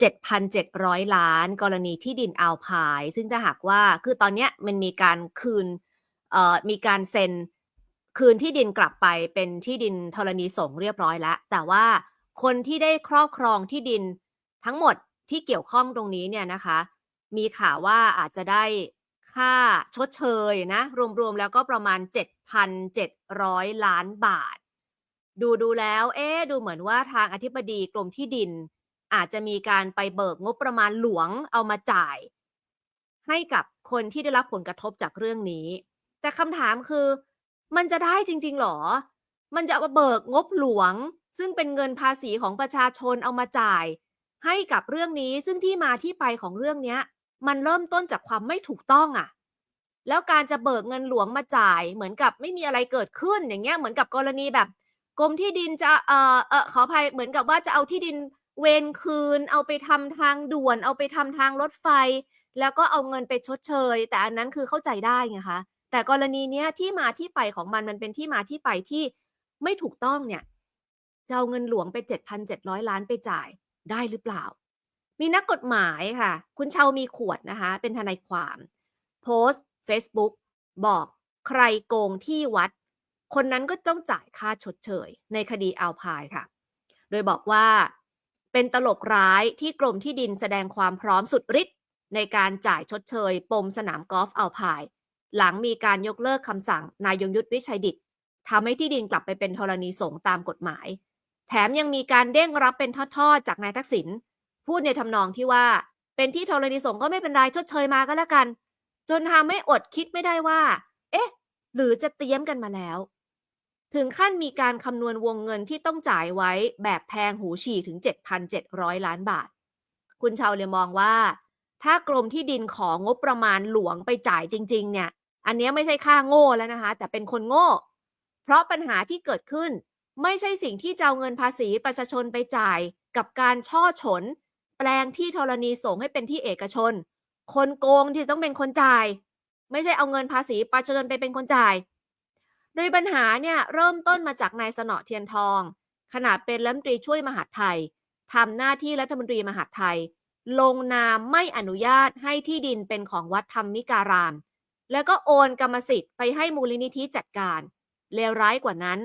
7,700 ล้าน กรณีที่ดินอัลพาย ซึ่งถ้าหากว่าคือตอนนี้มันมีการคืนมีการเซ็นคืนที่ดินกลับไปเป็นที่ดินธรณีสงเรียบร้อยแล้ว แต่ว่าคนที่ได้ครอบครองที่ดินทั้งหมดที่เกี่ยวข้องตรงนี้เนี่ยนะคะ มีข่าวว่าอาจจะได้ค่าชดเชยนะ รวมๆแล้วก็ประมาณ 7,700 ล้านบาท ดูดูแล้ว เอ๊ดูเหมือนว่าทางอธิบดีกรมที่ดิน อาจจะมีการไปเบิกงบประมาณหลวงเอามาจ่าย ให้กับคนที่ได้รับผลกระทบจากเรื่องนี้ แต่คำถามคือ มันจะได้จริง ๆหรอ มันจะเอามาเบิกงบหลวง ซึ่งเป็นเงินภาษีของประชาชนเอามาจ่าย ให้กับเรื่องนี้ซึ่งที่มาที่ไปของเรื่องเนี้ย มันเริ่มต้นจากความไม่ถูกต้องอะ่ะแล้วการจะเบิกเงินหลวงมาจ่ายเหมือนกับไม่มีอะไรเกิดขึ้นอย่างเงี้ยเหมือนกับกรณีแบบ กรมที่ดินจะเอ่อเออขออภัยเหมือนกับว่าจะเอาที่ดิน เวนคืน เอาไปทำทางด่วน เอาไปทำทางรถไฟ แล้วก็เอาเงินไปชดเชย แต่อันนั้นคือเข้าใจได้ไงคะ แต่กรณีเนี้ยที่มาที่ไปของมันมันเป็นที่มาที่ไปที่ไม่ถูกต้องเนี่ยจะเอาเงินหลวงไป 7,700 ล้านไปจ่ายได้หรือเปล่า มีนักกฎหมายค่ะ คุณเชามีขวดนะคะ เป็นทนายความ โพสต์ Facebook บอกใครโกงที่วัด คนนั้นก็ต้องจ่ายค่าชดเชย ในคดีอัลพายค่ะ โดยบอกว่า เป็นตลกร้ายที่กรมที่ดินแสดงความพร้อมสุดฤทธิ์ในการจ่ายชดเชย ปมสนามกอล์ฟเอัลพาย หลังมีการยกเลิกคำสั่งนายยงยุทธวิชัยดิตทำให้ที่ดินกลับไปเป็นธรณีสงตามกฎหมาย แถมยังมีการเด้งรับเป็นทอดๆจากนายทักษิณพูดในทำนองที่ว่า เป็นที่ธรณีสงก็ไม่เป็นไรชดเชยมาก็แล้วกัน จนทำให้อดคิดไม่ได้ว่า เอ๊ะ หรือจะเตรียมกันมาแล้ว ถึงขั้นมีการคำนวณวงเงินที่ต้องจ่ายไว้แบบแพงหูฉี่ถึง 7,700 ล้านบาท คุณชาวเลยมองว่า ถ้ากรมที่ดินของงบประมาณหลวงไปจ่ายจริง ๆ เนี่ย อันนี้ไม่ใช่ค่าโง่แล้วนะคะ แต่เป็นคนโง่ เพราะปัญหาที่เกิดขึ้น ไม่ใช่สิ่งที่จะเอาเงินภาษีประชาชนไปจ่าย กับการช่อฉน แปลงที่ธรณีสงให้เป็นที่เอกชน คนโกงที่ต้องเป็นคนจ่าย ไม่ใช่เอาเงินภาษีประชาชนไปเป็นคนจ่าย โดยปัญหาเนี่ยเริ่มต้นมาจากนายสนอเทียนทอง ขณะเป็นรัฐมนตรีช่วยมหาดไทยทำหน้าที่รัฐมนตรีมหาดไทย ลงนามไม่อนุญาตให้ที่ดินเป็นของวัดธรรมิการาม แล้วก็โอนกรรมสิทธิ์ไปให้มูลนิธิจัดการ เลวร้ายกว่านั้น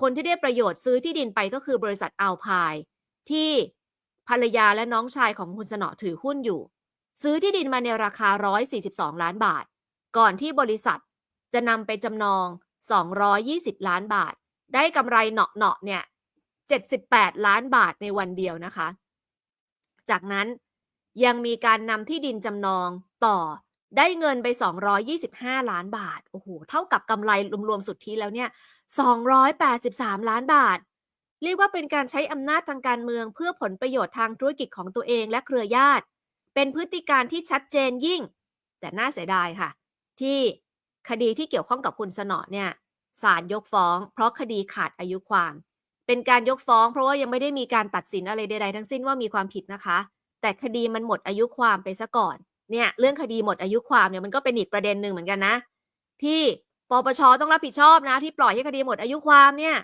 คนที่ได้ประโยชน์ซื้อที่ดินไปก็คือบริษัทอัลพาย ที่ภรรยาและน้องชายของคุณสนอถือหุ้นอยู่ ซื้อที่ดินมาในราคา 142 ล้านบาท ก่อนที่บริษัทจะนำไปจำนอง 220 ล้านบาท ได้กำไรเนาะๆเนี่ย 78 ล้านบาทในวันเดียวนะคะ จากนั้นยังมีการนำที่ดินจำนองต่อได้เงินไป 225 ล้านบาท โอ้โห เท่ากับกำไรรวมๆสุทธิแล้วเนี่ย 283 ล้านบาท เรียกว่าเป็นการใช้อำนาจทางการเมือง เพื่อผลประโยชน์ทางธุรกิจของตัวเองและเครือญาติ เป็นพฤติการที่ชัดเจนยิ่ง แต่น่าเสียดายค่ะ ที่ คดีที่เกี่ยวข้องกับคุณสนอเนี่ยศาลยกฟ้อง เพราะคดีขาดอายุความ เป็นการยกฟ้อง เพราะว่ายังไม่ได้มีการตัดสินอะไรใดๆทั้งสิ้นว่ามีความผิดนะคะ แต่คดีมันหมดอายุความไปซะก่อนเนี่ยเรื่องคดีหมดอายุความเนี่ยมันก็เป็นอีกประเด็นหนึ่งเหมือนกันนะ ที่ปปชต้องรับผิดชอบนะ ที่ปล่อยให้คดีหมดอายุความเนี่ย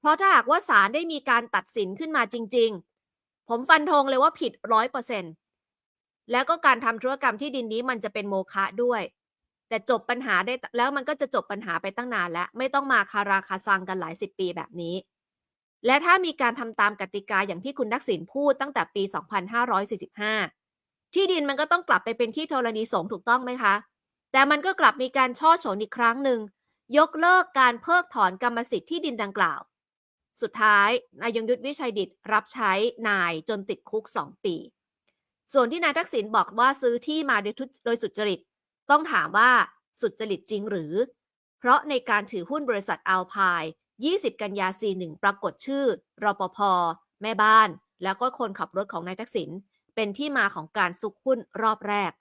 เพราะถ้าหากว่าศาลได้มีการตัดสินขึ้นมาจริง ๆ ผมฟันธงเลยว่าผิดร้อยเปอร์เซ็นต์แล้วก็การทำธุรกรรมที่ดินนี้มันจะเป็นโมฆะด้วย แต่จบปัญหาได้แล้วมันก็จะจบปัญหาไปตั้งนานแล้ว ไม่ต้องมาคาราคาซังกันหลายสิบปีแบบนี้ และถ้ามีการทำตามกติกาอย่างที่คุณทักษิณพูดตั้งแต่ปี 2545 ที่ดินมันก็ต้องกลับไปเป็นที่ธรณีสงฆ์ถูกต้องไหมคะ แต่มันก็กลับมีการช่อโฉนอีกครั้งหนึ่งยกเลิกการเพิกถอนกรรมสิทธิ์ที่ดินดังกล่าว สุดท้ายนายยงยุทธวิชัยดิตรับใช้นายจนติดคุก 2 ปี ส่วนที่นายทักษิณบอกว่าซื้อที่มาโดยทุโดยสุจริต ต้องถามว่าสุดจริตจริงหรือ เพราะในการถือหุ้นบริษัทอัลพาย 20 กันยา 41 ปรากฏชื่อ รปภ แม่บ้าน แล้วก็คนขับรถของนายทักษิณ เป็นที่มาของการซุกหุ้นรอบแรก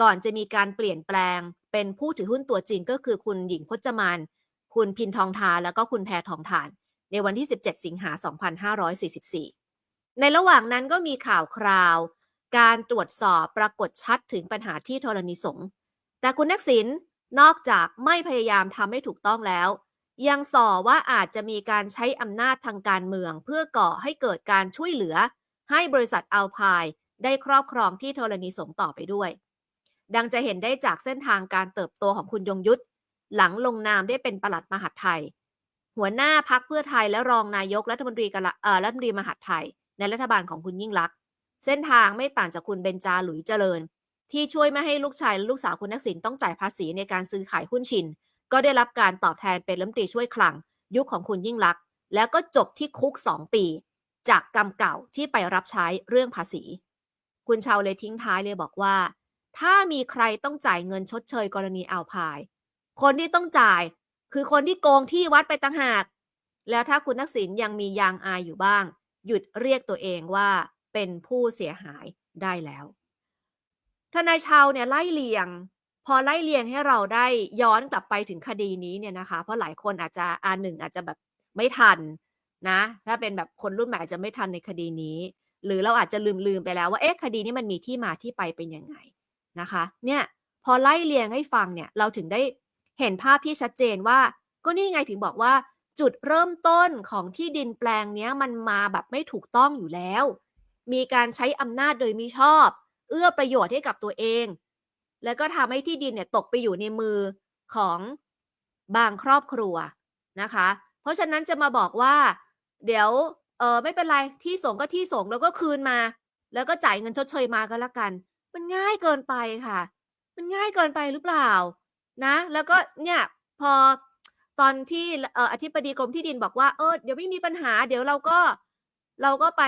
ก่อนจะมีการเปลี่ยนแปลง เป็นผู้ถือหุ้นตัวจริงก็คือคุณหญิงพจมาน คุณพินทองทา แล้วก็คุณแพทองทาน ในวันที่ 17 สิงหา 2544 ในระหว่างนั้นก็มีข่าวคราว การตรวจสอบปรากฏชัดถึงปัญหาที่ธรณีสงฆ์ แต่คุณทักษิณนอกจากไม่พยายามทำให้ถูกต้องแล้ว ยังส่อว่าอาจจะมีการใช้อำนาจทางการเมือง เพื่อก่อให้เกิดการช่วยเหลือ ให้บริษัทอัลพายได้ครอบครองที่ธรณีสงต่อไปด้วย ดังจะเห็นได้จากเส้นทางการเติบโตของคุณยงยุทธหลังลงนามได้เป็นปลัดมหาดไทย หัวหน้าพักเพื่อไทยและรองนายกรัฐมนตรีกละเออรัฐมนตรีมหาดไทย ในรัฐบาลของคุณยิ่งลักษณ์เส้นทางไม่ต่างจากคุณเบนจาหลุยเจริญ ที่ช่วยไม่ให้ลูกชายและลูกสาวคุณทักษิณต้องจ่ายภาษีในการซื้อขายหุ้นชิน ก็ได้รับการตอบแทนเป็นรัฐมนตรีช่วยคลัง ยุคของคุณยิ่งลักษณ์แล้วก็จบที่คุก 2 ปี จากกรรมเก่าที่ไปรับใช้เรื่องภาษี คุณชาวเลยทิ้งท้ายเลยบอกว่า ถ้ามีใครต้องจ่ายเงินชดเชยกรณีอาพาย คนที่ต้องจ่ายคือคนที่โกงที่วัดไปต่างหาก แล้วถ้าคุณทักษิณยังมียางอายอยู่บ้าง หยุดเรียกตัวเองว่าเป็นผู้เสียหายได้แล้ว ทนายชาวเนี่ยไล่เลียง พอไล่เลียงให้เราได้ย้อนกลับไปถึงคดีนี้เนี่ยนะคะ เพราะหลายคนอาจจะอ่านหนึ่งอาจจะแบบไม่ทันนะ ถ้าเป็นแบบคนรุ่นใหม่อาจจะไม่ทันในคดีนี้ หรือเราอาจจะลืมลืมไปแล้วว่าเอ๊ะคดีนี้มันมีที่มาที่ไปเป็นยังไงนะคะ เนี่ยพอไล่เลียงให้ฟังเนี่ยเราถึงได้เห็นภาพที่ชัดเจนว่า ก็นี่ไงถึงบอกว่า จุดเริ่มต้นของที่ดินแปลงนี้มันมาแบบไม่ถูกต้องอยู่แล้ว มีการใช้อำนาจโดยมิชอบ เอื้อประโยชน์ให้กับตัวเอง แล้วก็ทำให้ที่ดินเนี่ยตกไปอยู่ในมือของบางครอบครัวนะคะ เพราะฉะนั้นจะมาบอกว่า เดี๋ยวเออไม่เป็นไรที่ส่งก็ที่ส่งแล้วก็คืนมา แล้วก็จ่ายเงินชดเชยมาก็แล้วกัน มันง่ายเกินไปค่ะ มันง่ายเกินไปหรือเปล่านะ แล้วก็เนี่ยพอตอนที่อออธิบดีกรมที่ดินบอกว่าเออเดี๋ยวไม่มีปัญหา เดี๋ยวเราก็เราก็ไป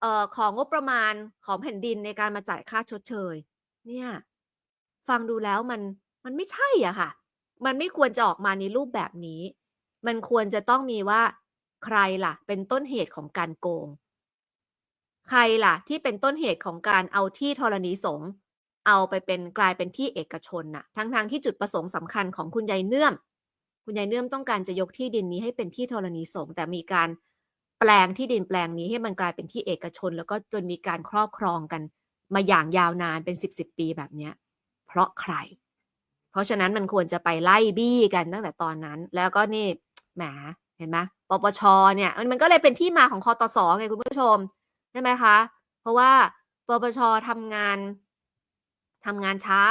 เอ่อของงบประมาณของแผ่นดินในการมาจ่ายค่าชดเชย เนี่ย ฟังดูแล้วมันมันไม่ใช่อะค่ะ มันไม่ควรจะออกมาในรูปแบบนี้ มันควรจะต้องมีว่า ใครล่ะ เป็นต้นเหตุของการโกง ใครล่ะ ที่เป็นต้นเหตุของการเอาที่ธรณีสงฆ์เอาไปเป็นกลายเป็นที่เอกชนน่ะ ทั้งๆทที่จุดประสงค์สำคัญของคุณยายเนื่อม คุณยายเนื่อมต้องการจะยกที่ดินนี้ให้เป็นที่ธรณีสงฆ์แต่มีการ แปลงที่ดินแปลงนี้ให้มันกลายเป็นที่เอกชน แล้วก็จนมีการครอบครองกัน มาอย่างยาวนานเป็นสิบสิบปีแบบเนี้ยเพราะใคร เพราะฉะนั้นมันควรจะไปไล่บี้กันตั้งแต่ตอนนั้น แล้วก็นี่แหมเห็นไหมปปชเนี่ยมันก็เลยเป็นที่มาของคอตสไงคุณผู้ชมใช่ไหมคะ เพราะว่าปปชทำงานทำงานช้า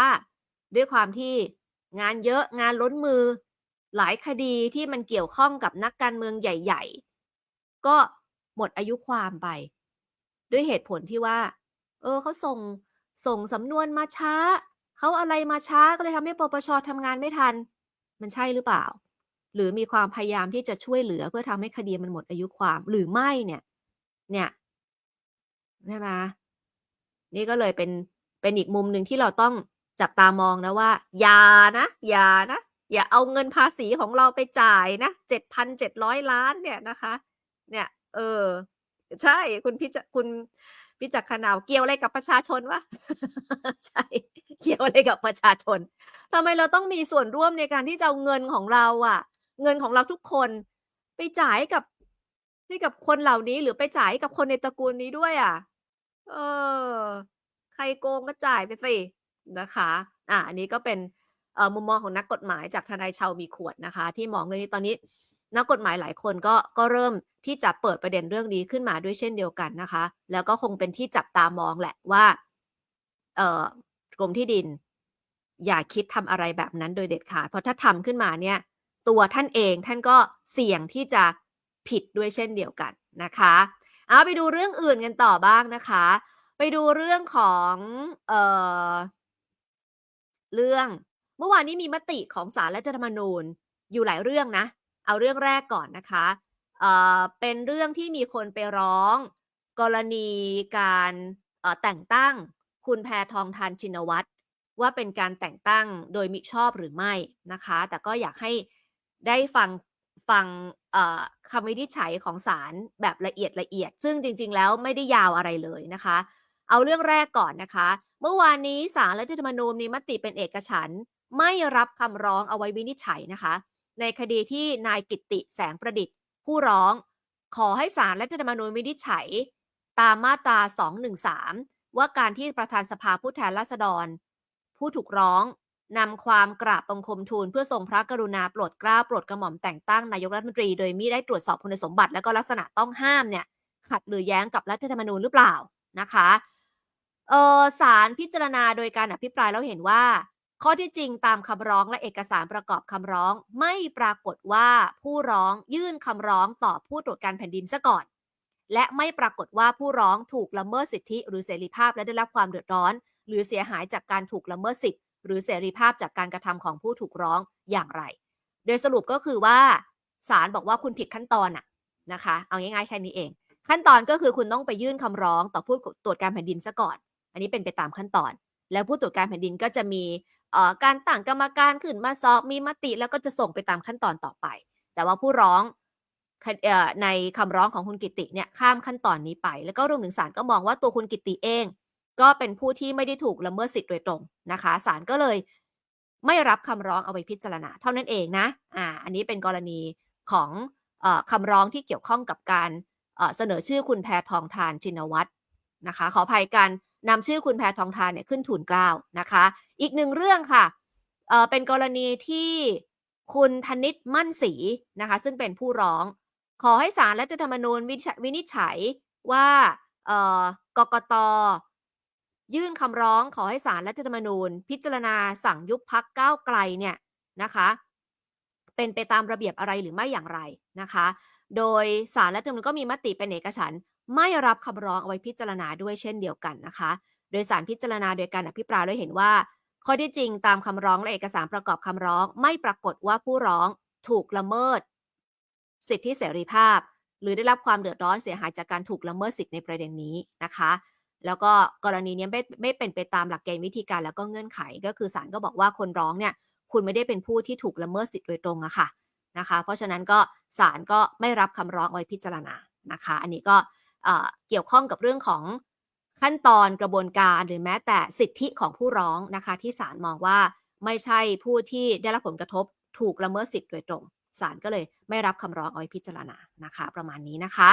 ด้วยความที่งานเยอะงานล้นมือ หลายคดีที่มันเกี่ยวข้องกับนักการเมืองใหญ่ ๆ ก็หมดอายุความไป ด้วยเหตุผลที่ว่า เออเขาส่งส่งสำนวนมาช้า เขาอะไรมาช้าก็เลยทำให้ปปชทำงานไม่ทัน มันใช่หรือเปล่า หรือมีความพยายามที่จะช่วยเหลือเพื่อทำให้คดีมันหมดอายุความหรือไม่เนี่ย เนี่ยใช่ไหมนี่ก็เลยเป็นเป็นอีกมุมหนึ่งที่เราต้องจับตามองนะว่าอย่านะอย่านะ อย่าเอาเงินภาษีของเราไปจ่ายนะเจ็ดพันเจ็ดร้อยล้านเนี่ยนะคะ เนี่ย เออ ใช่คุณพิจคุณพิจักขนาวเกี่ยวอะไรกับประชาชนวะใช่เกี่ยวอะไรกับประชาชนทำไมเราต้องมีส่วนร่วมในการที่จะเอาเงินของเราอะเงินของเราทุกคนไปจ่ายกับให้กับคนเหล่านี้หรือไปจ่ายกับคนในตระกูลนี้ด้วยอะเออ ใครโกงก็จ่ายไปสินะคะ อะอันนี้ก็เป็นมุมมองของนักกฎหมายจากทนายชาวมีขวดนะคะ ที่มองเรื่องนี้ตอนนี้ นักกฎหมายหลายคนก็ก็เริ่มที่จะเปิดประเด็นเรื่องนี้ขึ้นมาด้วยเช่นเดียวกันนะคะ แล้วก็คงเป็นที่จับตามองแหละว่า เออกรมที่ดิน อย่าคิดทำอะไรแบบนั้นโดยเด็ดขาด เพราะถ้าทำขึ้นมาเนี่ย ตัวท่านเองท่านก็เสี่ยงที่จะผิดด้วยเช่นเดียวกันนะคะเอาไปดูเรื่องอื่นกันต่อบ้างนะคะ ไปดูเรื่องของเอ่อเรื่อง เมื่อวานนี้มีมติของสารรัฐธรรมนูญอยู่หลายเรื่องนะ เอาเรื่องแรกก่อนนะคะเอ่อเป็นเรื่องที่มีคนไปร้อง กรณีการแต่งตั้งคุณแพทองทานชินวัตรว่าเป็นการแต่งตั้งโดยมิชอบหรือไม่นะคะ แต่ก็อยากให้ได้ฟังฟังคำวินิจฉัยของศาลแบบละเอียดละเอียด ซึ่งจริง ๆ แล้วไม่ได้ยาวอะไรเลยนะคะ เอาเรื่องแรกก่อนนะคะ เมื่อวานนี้ศาลรัฐธรรมนูญมีมติเป็นเอกฉันท์ไม่รับคำร้องเอาไว้วินิจฉัยนะคะ ในคดีที่นายกิติแสงประดิษฐ์ ผู้ร้อง ขอให้ศาลรัฐธรรมนูญวินิจฉัย ตามมาตรา 213 ว่าการที่ประธานสภาผู้แทนราษฎร ผู้ถูกร้องนำความกราบบังคมทูลเพื่อทรงพระกรุณาโปรดเกล้าโปรดกระหม่อมแต่งตั้งนายกรัฐมนตรีโดยมิได้ตรวจสอบคุณสมบัติและก็ลักษณะต้องห้ามเนี่ยขัดหรือแย้งกับรัฐธรรมนูญหรือเปล่านะคะเออศาลพิจารณาโดยการอภิปรายแล้วเห็นว่า ข้อที่จริงตามคำร้องและเอกสารประกอบคำร้อง ไม่ปรากฏว่าผู้ร้องยื่นคำร้องต่อผู้ตรวจการแผ่นดินซะก่อน และไม่ปรากฏว่าผู้ร้องถูกละเมิดสิทธิหรือเสรีภาพและได้รับความเดือดร้อน หรือเสียหายจากการถูกละเมิดสิทธิหรือเสรีภาพจากการกระทำของผู้ถูกร้องอย่างไร โดยสรุปก็คือว่าศาลบอกว่าคุณผิดขั้นตอนอะนะคะ เอาง่ายๆแค่นี้เอง ขั้นตอนก็คือคุณต้องไปยื่นคำร้องต่อผู้ตรวจการแผ่นดินซะก่อน อันนี้เป็นไปตามขั้นตอน แล้วผู้ตรวจการแผ่นดินก็จะมี การตั้งกรรมการขึ้นมาสอบมีมติแล้วก็จะส่งไปตามขั้นตอนต่อไป แต่ว่าผู้ร้องในคำร้องของคุณกิติเนี่ยข้ามขั้นตอนนี้ไป แล้วก็รวมถึงศาลก็มองว่าตัวคุณกิติเอง ก็เป็นผู้ที่ไม่ได้ถูกละเมิดสิทธิ์โดยตรงนะคะศาลก็เลยไม่รับคำร้องเอาไปพิจารณาเท่านั้นเองนะอ่าอันนี้เป็นกรณีของอคำร้องที่เกี่ยวข้องกับการเอ่อเสนอชื่อคุณแพทองทานชินวัตรนะคะ ขออภัยการ นำชื่อคุณแพทองทานเนี่ยขึ้นทูลเกล้านะคะ อีกหนึ่งเรื่องค่ะเอ่อเป็นกรณีที่คุณธนิตมั่นศรีนะคะ ซึ่งเป็นผู้ร้อง ขอให้ศาลรัฐธรรมนูญวินิจฉัยวินิจฉัยว่าเอ่อกกตยื่นคำร้องขอให้ศาลรัฐธรรมนูญ พิจารณาสั่งยุบพักก้าวไกลเนี่ยนะคะ เป็นไปตามระเบียบอะไรหรือไม่อย่างไรนะคะ โดยสารรัฐธรรมนูญก็มีมติเป็นเอกฉันไม่รับคำร้องเอาไว้พิจารณาด้วยเช่นเดียวกันนะคะ โดยสารพิจารณาโดยการอภิปรายแล้วเห็นว่า ข้อที่จริงตามคำร้องและเอกสารประกอบคำร้อง ไม่ปรากฏว่าผู้ร้องถูกละเมิด สิทธิเสรีภาพ หรือได้รับความเดือดร้อนเสียหายจากการถูกละเมิดสิทธิในประเด็นนี้นะคะแล้วก็กรณีนี้ไม่ไม่เป็นไปตามหลักเกณฑ์วิธีการแล้วก็เงื่อนไข ก็คือศาลก็บอกว่าคนร้องเนี่ย คุณไม่ได้เป็นผู้ที่ถูกละเมิดสิทธิโดยตรงอะค่ะ นะคะ เพราะฉะนั้นก็ศาลก็ไม่รับคำร้องไว้พิจารณานะคะ อันนี้ก็เกี่ยวข้องกับเรื่องของขั้นตอนกระบวนการหรือแม้แต่สิทธิของผู้ร้องนะคะ ที่ศาลมองว่าไม่ใช่ผู้ที่ได้รับผลกระทบถูกละเมิดสิทธิโดยตรงศาลก็เลยไม่รับคำร้องเอาไว้พิจารณานะคะ ประมาณนี้นะคะ